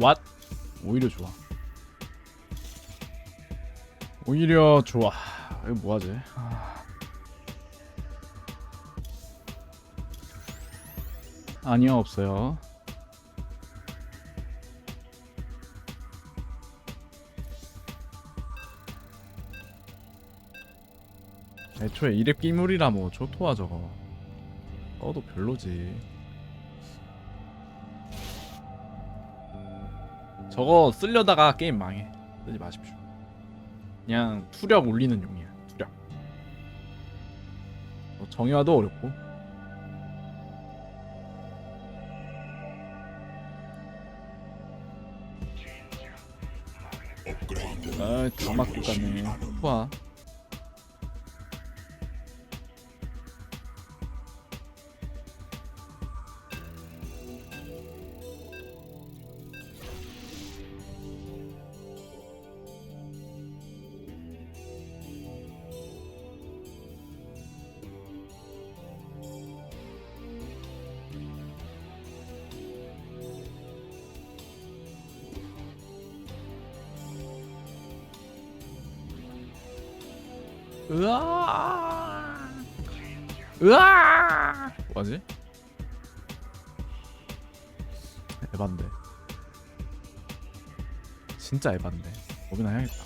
What? 오히려 좋아. 오히려 좋아. 이거 뭐하지? 아. 아니요 없어요. 애초에 이랩 끼물이라 뭐 좋토하 저거 떠도 별로지 저거 쓰려다가 게임 망해. 쓰지 마십시오. 그냥 투력 올리는 용이야 투력. 뭐 정의화도 어렵고. 아 다 맞고 가네. 좋아 으아! 으아 뭐지? 에반데. 진짜 에반데. 뭐이나 해야겠다.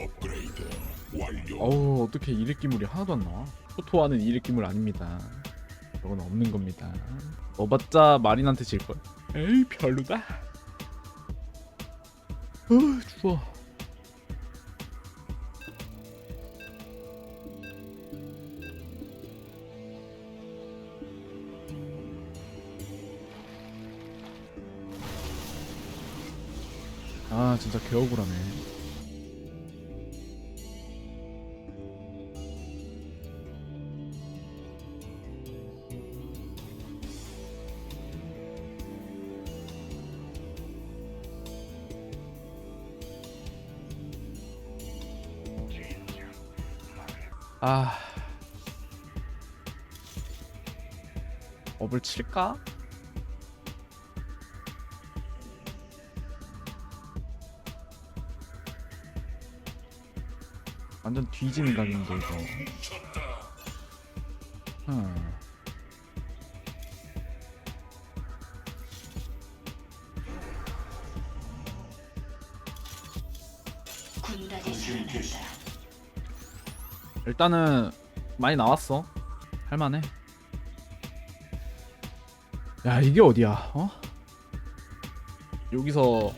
업그레이드 완료. 어우 어떻게 일으키물이 하나도 안 나와? 포토와는 일으키물 아닙니다. 저건 없는 겁니다. 어봤자 마린한테 질걸? 에이 별로다. 어 추워 아 진짜 개억울하네 아 업을 칠까? 완전 뒤지는 각인데 이거. 살아난다. 일단은 많이 나왔어. 할만해. 야 이게 어디야? 어? 여기서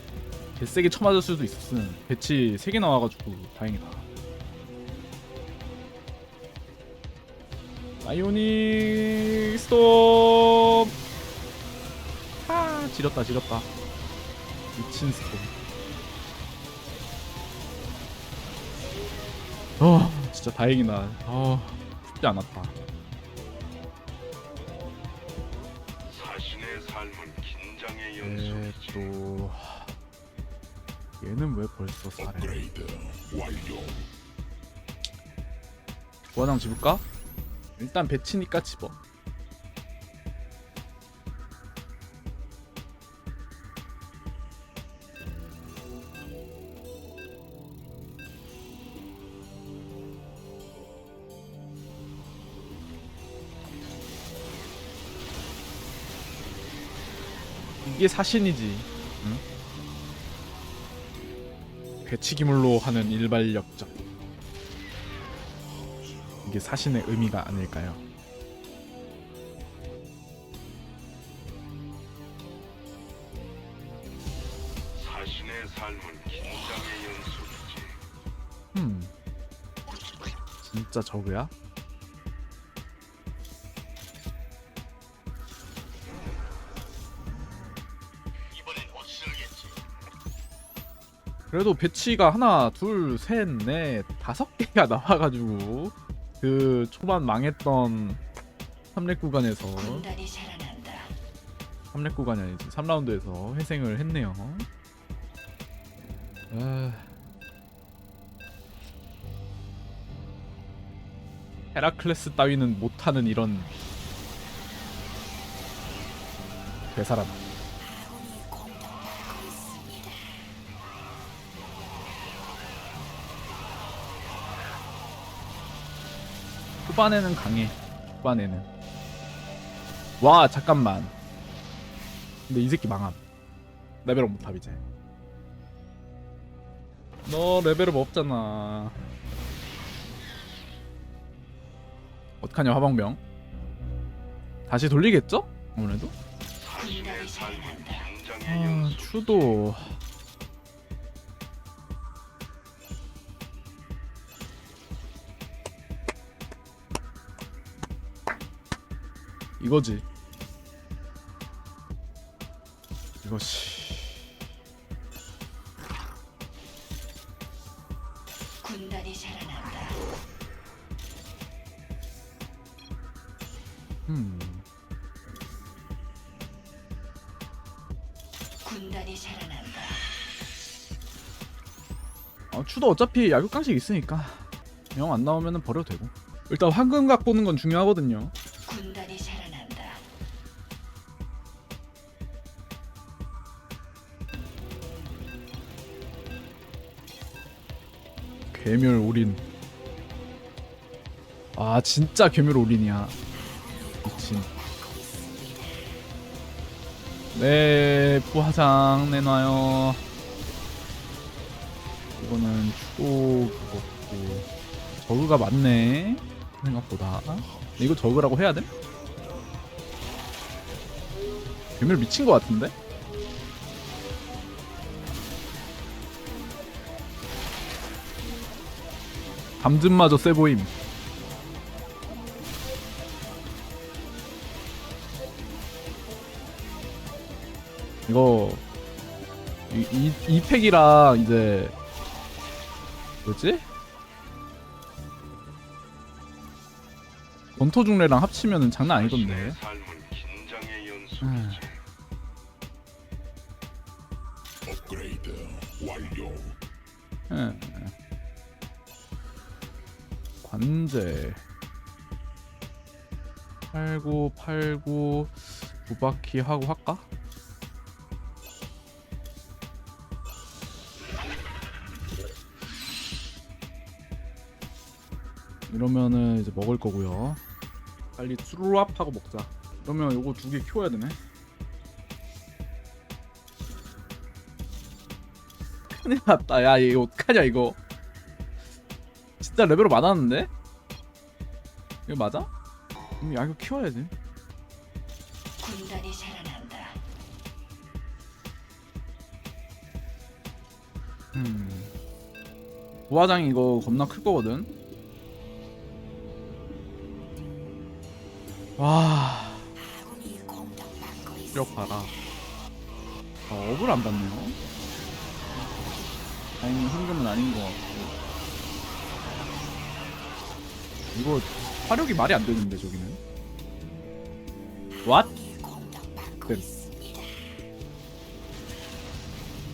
개세게 쳐맞을 수도 있었음 배치 3개 나와가지고 다행이다 아이오닉 스톰 아 지렸다 지렸다 미친 스톰 어 진짜 다행이다 어 쉽지 않았다 자신의 삶은 긴장의 네, 연속이지. 또 얘는 왜 벌써 살해 업그레이드 완료. 부화장 집을까? 일단 배치니까 집어. 이게 사신이지. 응? 배치기물로 하는 일발역적 이게 사신의 의미가 아닐까요? 자신의 삶은 긴장의 연속이지. 음. 진짜? 이번엔 확실하겠지. 그래도 배치가 하나, 둘, 셋, 넷, 다섯 개가 나와가지고 그 초반 망했던 3렙 구간에서 군단이 살아난다. 3렙 구간이 아니지 3라운드에서 회생을 했네요. 아... 헤라클레스 따위는 못하는 이런 되살아나. 후반에는 강해. 후반에는. 와 잠깐만. 근데 이 새끼 망함. 레벨업 못함 이제. 너 레벨업 없잖아. 어떡하냐 화방병. 다시 돌리겠죠? 아무래도. 아. 추도. 이거지. 이거지. 군단이 자라난다. 음. 군단이 자라난다. 어, 추도 어차피 야구강식 있으니까 영 안 나오면 버려도 되고. 일단 황금각 보는 건 중요하거든요. 괴멸 올인. 아 진짜 괴멸 올인이야. 미친. 네 부화장 내놔요. 이거는 추도 그거고 저그가 맞네 생각보다. 이거 저그라고 해야 돼? 괴멸 미친 것 같은데? 감즘마저 세 보임. 이거 이, 이, 이 팩이랑 이제 뭐지? 권토 중래랑 합치면은 장난 아니던데. 음. 연 관제 팔고 팔고 두 바퀴 하고 할까? 이러면은 이제 먹을 거고요. 빨리 쭈루압 하고 먹자. 그러면 요거 두 개 키워야 되네. 큰일 났다. 야, 이거 어떡하냐, 이거. 진짜 레벨업 많았는데? 이거 맞아? 음, 야, 이거 키워야지. 군단이 자라난다. 음. 부화장 이거 겁나 클 거거든? 와. 력 봐라. 아, 업을 안 받네요. 다행히 현금은 아닌 것 같고. 이거 화력이 말이 안 되는데 저기는. What? 네.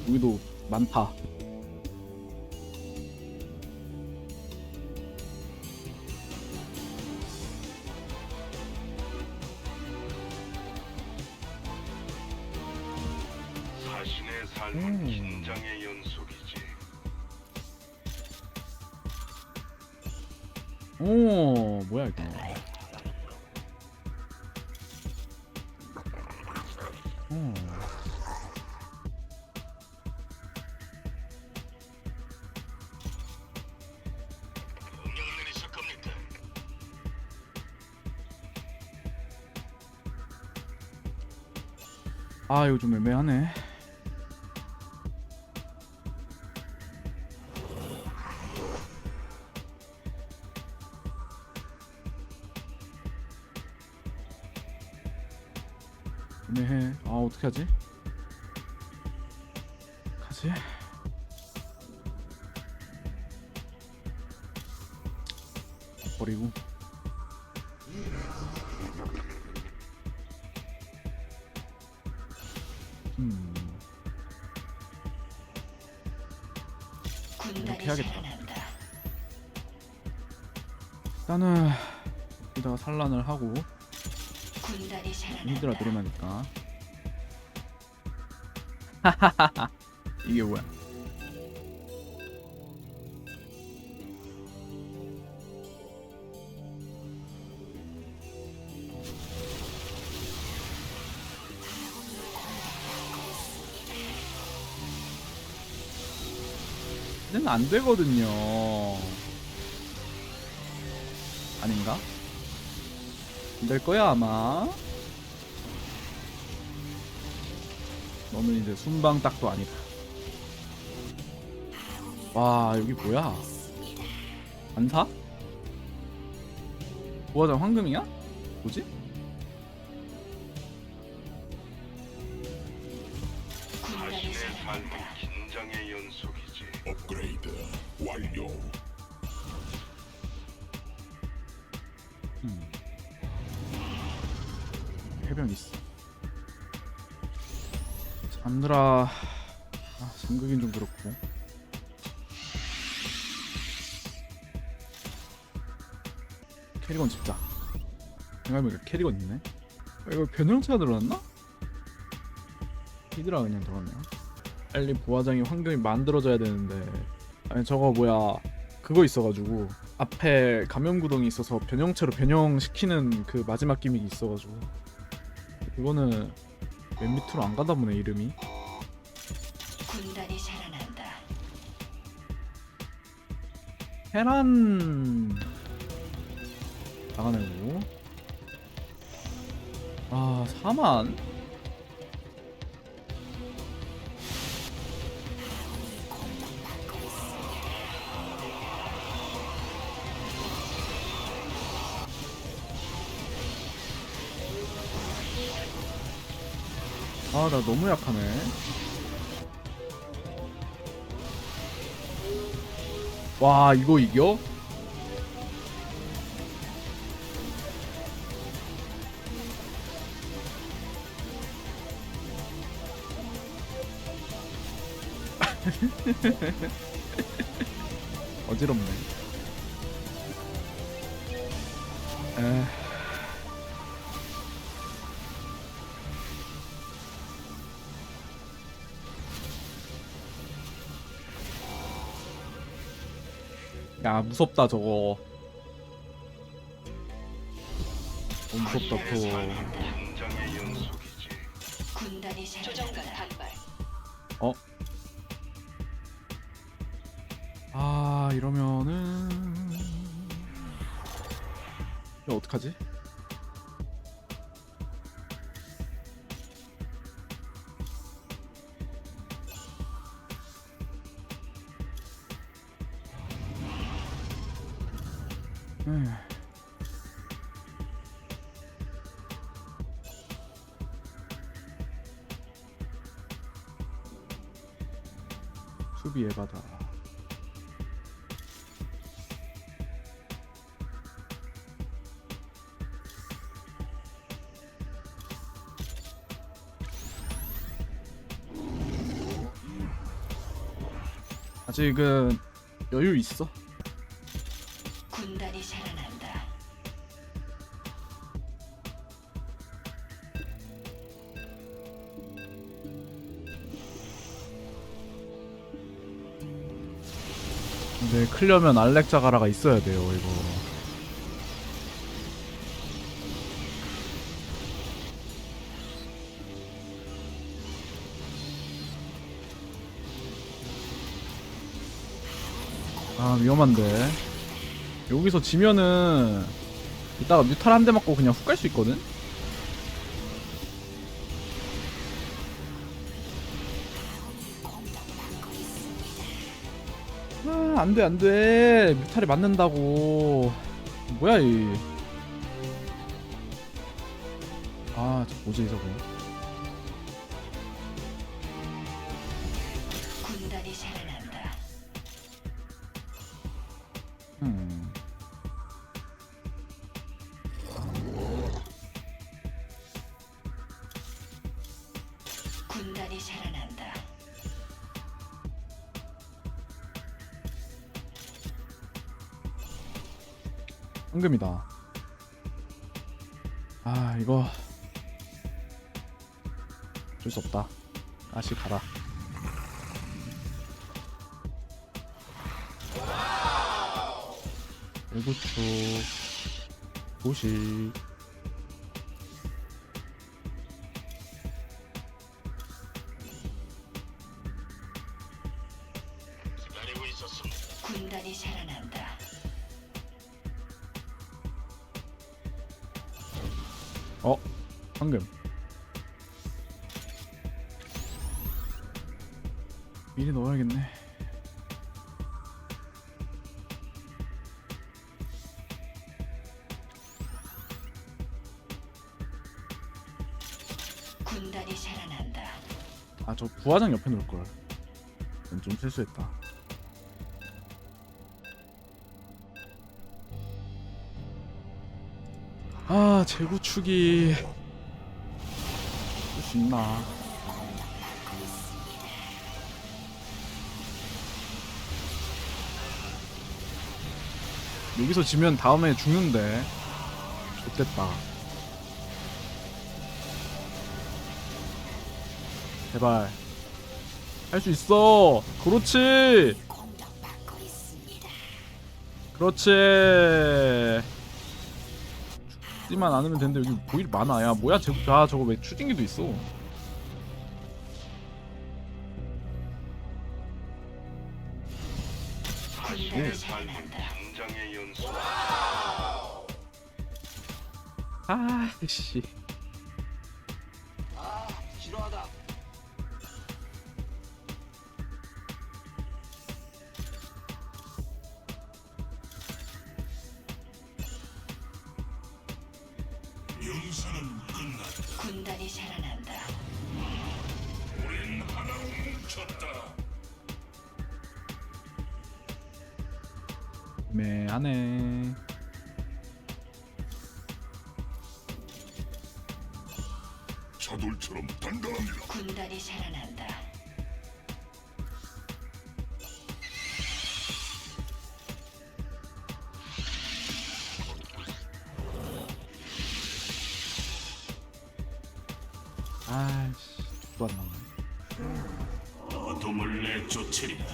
여기도 많다. 아 이거 좀 애매하네 일단은 여기다가 산란을 하고 힘들어 들어나니까. 하하하하 이게 뭐야? 는안 되거든요. 아닌가? 안 될 거야 아마. 너는 이제 순방 딱도 아니다. 와 여기 뭐야? 안 사? 부화장 황금이야? 뭐지? 잠들아. 아, 잠그긴 좀 그렇고. 캐리건 집자. 생각해보니까 캐리건 있네. 아, 이거 변형체가 들어갔나? 히드라 그냥 들어갔네요. 빨리 부화장이 황금이 만들어져야 되는데. 아니 저거 뭐야 그거 있어가지고 앞에 감염 구덩이 있어서 변형체로 변형시키는 그 마지막 기믹이 있어가지고 그거는 맨 밑으로 안 가다 보네 이름이 헤란. 나가내고 아 4만. 아 나 너무 약하네 와 이거 이겨? 어지럽네. 에. 야 무섭다 저거. 너무 무섭다 또. 군단이. 어? 아 이러면은 이거 어떡하지? 에휴. 수비 에바다. 아직은 여유 있어. 근데 클려면 알렉 자가라가 있어야 돼요 이거. 아 위험한데 여기서 지면은 이따가 뮤탈 한 대 맞고 그냥 훅 갈 수 있거든? 안 돼, 안 돼. 뮤탈이 맞는다고. 뭐야, 이. 아, 저 뭐지, 저거. 황금이다. 아, 이거. 어쩔 수 없다. 다시 가라. 일구초 도시 미리 넣어야겠네. 군단이 살아난다. 아 저 부화장 옆에 놓을걸. 이건 좀 실수했다. 아 재구축이. 쓸수 있나 여기서 지면 다음에 죽는데. 좋됐다. 제발. 할 수 있어. 그렇지. 그렇지. 죽지만 않으면 되는데 여기 보일 많아. 야 뭐야? 제, 아 저거 왜 추진기도 있어 아씨 용사는 끝났다. 군단이 살아난다. 우린 하나로 뭉쳤다. 매하네 저돌처럼 단단합니다. 군단이 살아난다. 아씨 또안 나오네 어둠을 내쫓으리라.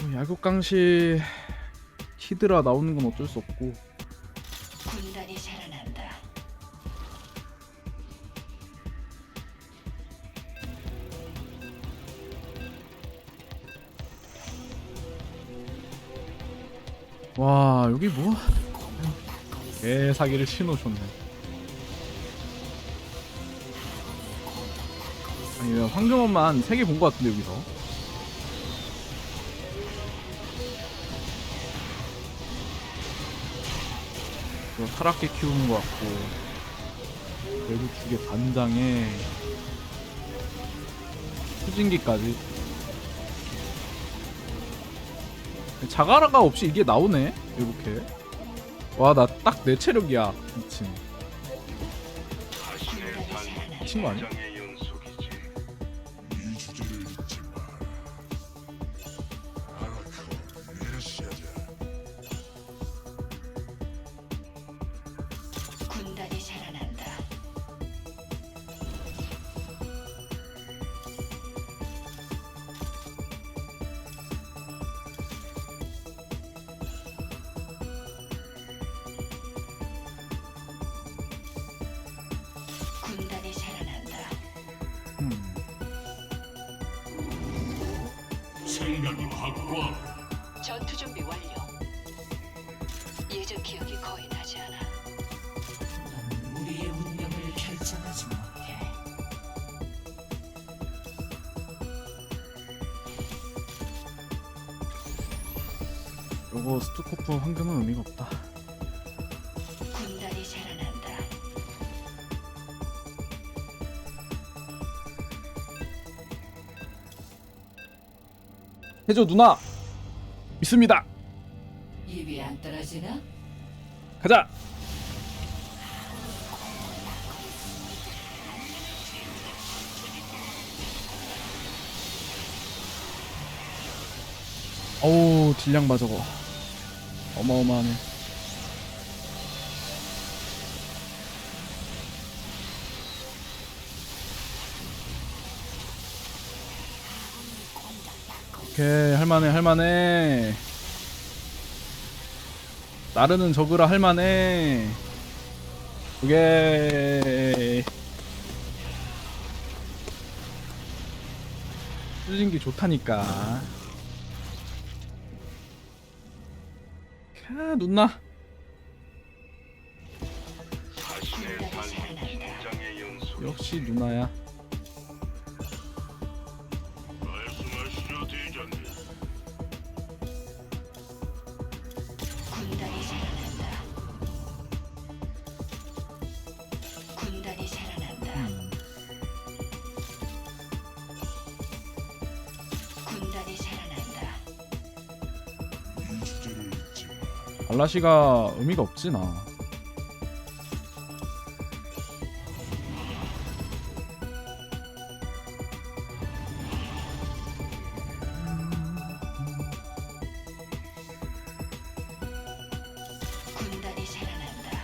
뭐 야구깡시 히드라 나오는 건 어쩔 수 없고 군단이 살아난다. 와 여기 뭐? 개 사기를 치놓으셨네. 아니 왜 황금엄만 3개 본 것 같은데 여기서? 이거 타락계 키우는 것 같고 외국 축의 반장에. 후진기까지 자가라가 없이 이게 나오네? 이렇게 와 나 딱 내 체력이야. 미친. 미친 거 아니야? 확고하고 전투 준비 완료. 예전 기억이 거의 나지 않아. 우리의 운명을 결정하지 못해. 요거 스투코프 황금은 의미가 없다 해줘 누나. 믿습니다. 입이 안 떨어지나? 가자. 어우 딜량 봐 저거. 어마어마하네 오케이 할만해 할만해. 나르는 적으라 할만해. 오케이. 수진기 좋다니까. 캬 눈나. 역시 누나야. 마. 발라시가 의미가 없지 나. 군단이 살아난다.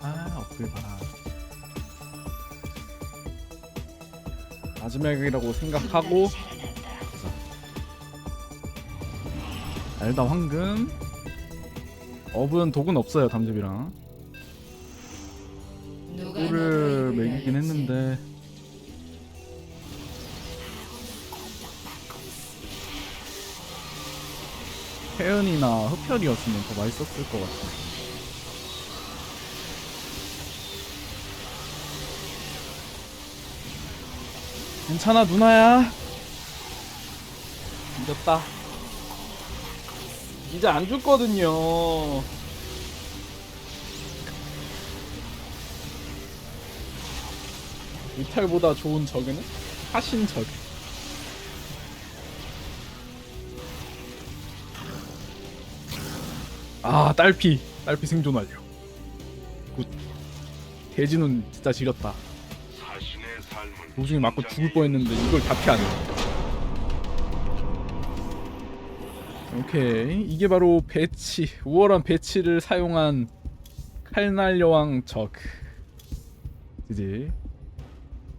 아 어플 봐라. 마지막이라고 생각하고 살아난다. 알다 황금. 업은 독은 없어요 담즙이랑. 꿀을 먹이긴? 했는데 혜연이나 흡혈이었으면 더 맛있었을 것 같아. 괜찮아 누나야. 이겼다. 이제 안 죽거든요. 이탈보다 좋은 적은 하신 적. 아 딸피 딸피 생존 완료. 굿. 대진은 진짜 지렸다. 도중에 맞고 죽을 뻔했는데 이걸 다 피하네. 오케이 이게 바로 배치 우월한 배치를 사용한 칼날 여왕 적. 그지?